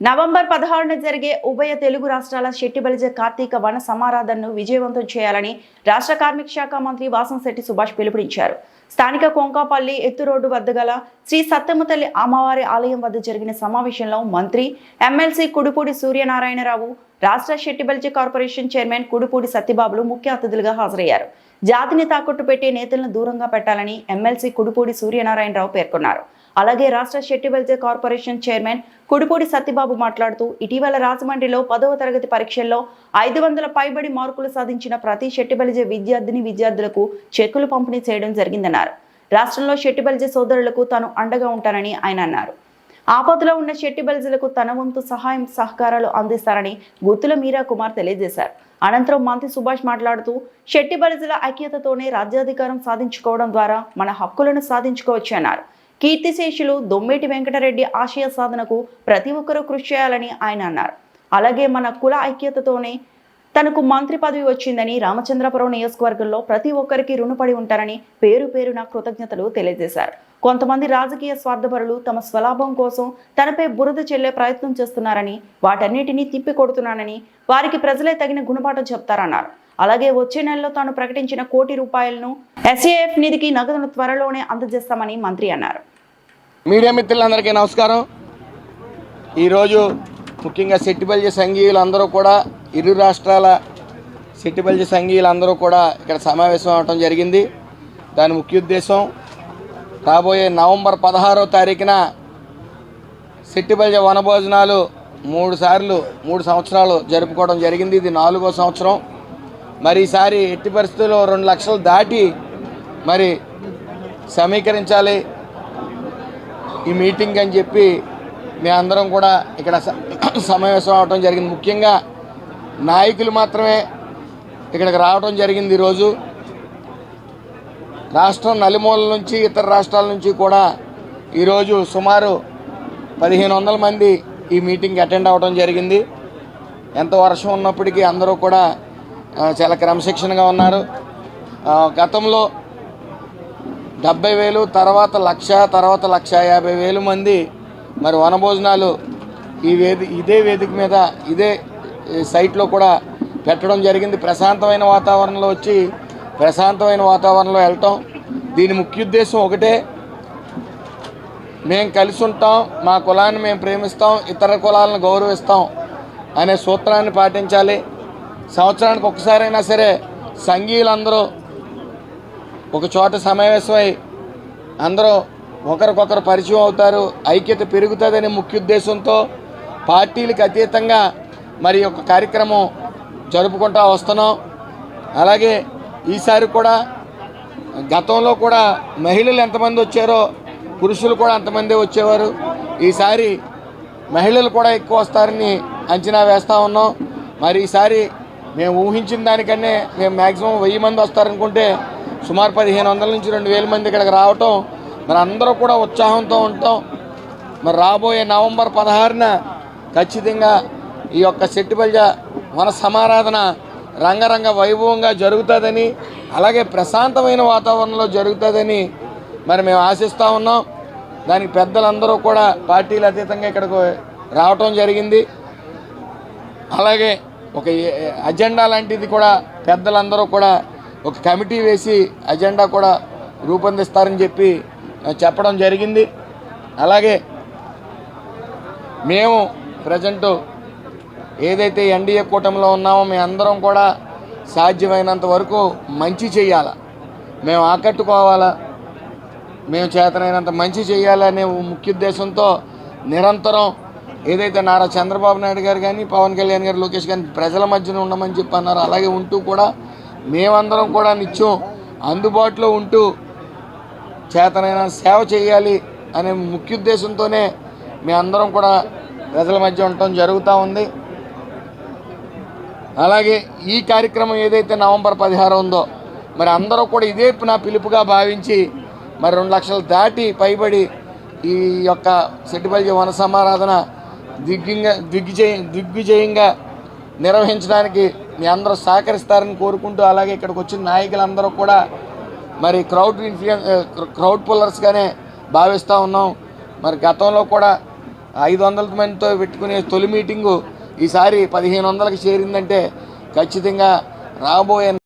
November పదహారున జరిగే ఉభయ తెలుగు రాష్ట్రాల శెట్టిబలిజ కార్తీక వన సమారాధనను విజయవంతం చేయాలని రాష్ట్ర కార్మిక శాఖ మంత్రి వాసంశెట్టి సుభాష్ పిలుపునిచ్చారు. స్థానిక కొంకాపల్లి ఎత్తు రోడ్డు వద్ద గల శ్రీ సత్యమతల్లి అమ్మవారి ఆలయం వద్ద జరిగిన సమావేశంలో మంత్రి ఎమ్మెల్సీ కుడుపూడి సూర్యనారాయణరావు రాష్ట్ర శెట్టిబలిజ కార్పొరేషన్ చైర్మన్ కుడుపూడి సత్యబాబులు ముఖ్య అతిథులుగా హాజరయ్యారు. జాతిని తాకట్టు పెట్టే నేతలను దూరంగా పెట్టాలని ఎమ్మెల్సీ కుడుపూడి సూర్యనారాయణరావు పేర్కొన్నారు. అలాగే రాష్ట్ర షెట్టిబెల్జే కార్పొరేషన్ చైర్మన్ కుడిపూడి సత్యబాబు మాట్లాడుతూ ఇటీవల రాజమండ్రిలో పదవ తరగతి పరీక్షల్లో ఐదు వందల పైబడి మార్కులు సాధించిన ప్రతి షెట్టిబలిజే విద్యార్థిని విద్యార్థులకు చెక్కులు పంపిణీ చేయడం జరిగిందన్నారు. రాష్ట్రంలో షెట్టిబలిజే సోదరులకు తాను అండగా ఉంటానని ఆయన అన్నారు. ఆపదలో ఉన్న షెట్టిబలిజలకు తన వంతు సహాయం సహకారాలు అందిస్తారని గుత్తుల మీరా కుమార్ తెలియజేశారు. అనంతరం మంత్రి సుభాష్ మాట్లాడుతూ శెట్టి బలిజల ఐక్యతతోనే రాజ్యాధికారం సాధించుకోవడం ద్వారా మన హక్కులను సాధించుకోవచ్చన్నారు కీర్తిశేషులు దొమ్మేటి వెంకటరెడ్డి ఆశయ సాధనకు ప్రతి ఒక్కరూ కృషి చేయాలని ఆయన అన్నారు. అలాగే మన కుల ఐక్యతతోనే తనకు మంత్రి పదవి వచ్చిందని రామచంద్రపురం నియోజకవర్గంలో ప్రతి ఒక్కరికి రుణపడి ఉంటారని పేరు పేరున కృతజ్ఞతలు తెలియజేశారు. కొంతమంది రాజకీయ స్వార్థపరులు తమ స్వలాభం కోసం తనపై బురద చెల్లే ప్రయత్నం చేస్తున్నారని వాటన్నిటినీ తిప్పి కొడుతున్నానని వారికి ప్రజలే తగిన గుణపాఠం చెప్తారన్నారు. అలాగే వచ్చే నెలలో తాను ప్రకటించిన కోటి రూపాయలను ఎస్ఏఎఫ్ నిధికి నగదును త్వరలోనే అందజేస్తామని మంత్రి అన్నారు. మీడియా మిత్రులందరికీ నమస్కారం. ఈరోజు ముఖ్యంగా సెట్టిబల్జ సంఘీయులందరూ కూడా ఇరు రాష్ట్రాల సెట్టిబల్జ సంఘీయులందరూ కూడా ఇక్కడ సమావేశం అవడం జరిగింది. దాని ముఖ్య ఉద్దేశం రాబోయే నవంబర్ పదహారో తారీఖున సెట్టిబల్జ వనభోజనాలు మూడు సార్లు మూడు సంవత్సరాలు జరుపుకోవడం జరిగింది. ఇది నాలుగో సంవత్సరం. మరి ఈసారి ఎట్టి పరిస్థితుల్లో రెండు లక్షలు దాటి మరి సమీకరించాలి. ఈ మీటింగ్ అని చెప్పి మీ అందరం కూడా ఇక్కడ స- సమావేశం అవడం జరిగింది. ముఖ్యంగా నాయకులు మాత్రమే ఇక్కడికి రావడం జరిగింది ఈరోజు. రాష్ట్రం నలుమూలల నుంచి ఇతర రాష్ట్రాల నుంచి కూడా ఈరోజు సుమారు పదిహేను వందల మంది ఈ మీటింగ్కి అటెండ్ అవ్వడం జరిగింది. ఎంత వర్షం ఉన్నప్పటికీ అందరూ కూడా చాలా క్రమశిక్షణగా ఉన్నారు. గతంలో డెబ్బై వేలు తర్వాత లక్ష తర్వాత లక్ష యాభై వేలు మంది మరి వనభోజనాలు ఈ వేది ఇదే వేదిక మీద ఇదే సైట్లో కూడా పెట్టడం జరిగింది. ప్రశాంతమైన వాతావరణంలో వచ్చి ప్రశాంతమైన వాతావరణంలో వెళ్ళటం దీని ముఖ్య ఉద్దేశం ఒకటే. మేము కలిసి ఉంటాం మా కులాన్ని మేము ప్రేమిస్తాం ఇతర కులాలను గౌరవిస్తాం అనే సూత్రాన్ని పాటించాలి. సంవత్సరానికి ఒకసారైనా సరే సంఘీయులందరూ ఒక చోట సమావేశమై అందరూ ఒకరికొకరు పరిచయం అవుతారు ఐక్యత పెరుగుతుందనే ముఖ్య ఉద్దేశంతో పార్టీలకు అతీతంగా మరి ఒక కార్యక్రమం జరుపుకుంటూ వస్తున్నాం. అలాగే ఈసారి కూడా గతంలో కూడా మహిళలు ఎంతమంది వచ్చారో పురుషులు కూడా అంతమంది వచ్చేవారు. ఈసారి మహిళలు కూడా ఎక్కువ వస్తారని అంచనా వేస్తూ ఉన్నాం. మరి ఈసారి మేము ఊహించిన దానికన్నా మేము మ్యాక్సిమం వెయ్యి మంది వస్తారనుకుంటే సుమారు పదిహేను వందల నుంచి రెండు వేల మంది ఇక్కడికి రావటం మరి అందరూ కూడా ఉత్సాహంతో ఉంటాం. మరి రాబోయే నవంబర్ పదహారున ఖచ్చితంగా ఈ యొక్క సెట్టిబల్జ వన సమారాధన రంగరంగ వైభవంగా జరుగుతుందని అలాగే ప్రశాంతమైన వాతావరణంలో జరుగుతుందని మరి మేము ఆశిస్తూ ఉన్నాం. దానికి పెద్దలందరూ కూడా పార్టీలు అతీతంగా ఇక్కడికి రావటం జరిగింది. అలాగే ఒక ఏ- అజెండా లాంటిది కూడా పెద్దలందరూ కూడా ఒక కమిటీ వేసి అజెండా కూడా రూపొందిస్తారని చెప్పి చెప్పడం జరిగింది. అలాగే మేము ప్రజెంటు ఏదైతే ఎన్డీఏ కూటమిలో ఉన్నామో మేము అందరం కూడా సాధ్యమైనంత వరకు మంచి చేయాలా మేము ఆకట్టుకోవాలా? మేము చేతనైనంత మంచి చేయాలనే ముఖ్య ఉద్దేశంతో నిరంతరం ఏదైతే నారా చంద్రబాబు నాయుడు గారు కానీ పవన్ కళ్యాణ్ గారు లోకేష్ గారిని ప్రజల మధ్యన ఉండమని చెప్పి అన్నారు. అలాగే ఉంటూ కూడా మేమందరం కూడా నిత్యం అందుబాటులో ఉంటూ చేతనైన సేవ చేయాలి అనే ముఖ్య ఉద్దేశంతోనే మేమందరం కూడా ప్రజల మధ్య ఉండటం జరుగుతూ ఉంది. అలాగే ఈ కార్యక్రమం ఏదైతే నవంబర్ పదిహారు ఉందో మరి అందరూ కూడా ఇదే నా పిలుపుగా భావించి మరి రెండు లక్షలు దాటి పైబడి ఈ యొక్క సెట్టిబల్జీ వన సమారాధన దిగ్గింగా దిగ్విజయ దిగ్విజయంగా నిర్వహించడానికి మీ అందరూ సహకరిస్తారని కోరుకుంటూ అలాగే ఇక్కడికి వచ్చిన నాయకులందరూ కూడా మరి క్రౌడ్ ఇన్ఫ్లుయెన్స్ క్రౌడ్ పుల్లర్స్గానే భావిస్తూ ఉన్నాం. మరి గతంలో కూడా ఐదు వందల మందితో పెట్టుకునే తొలి మీటింగు ఈసారి పదిహేను వందలకు చేరిందంటే ఖచ్చితంగా రాబోయే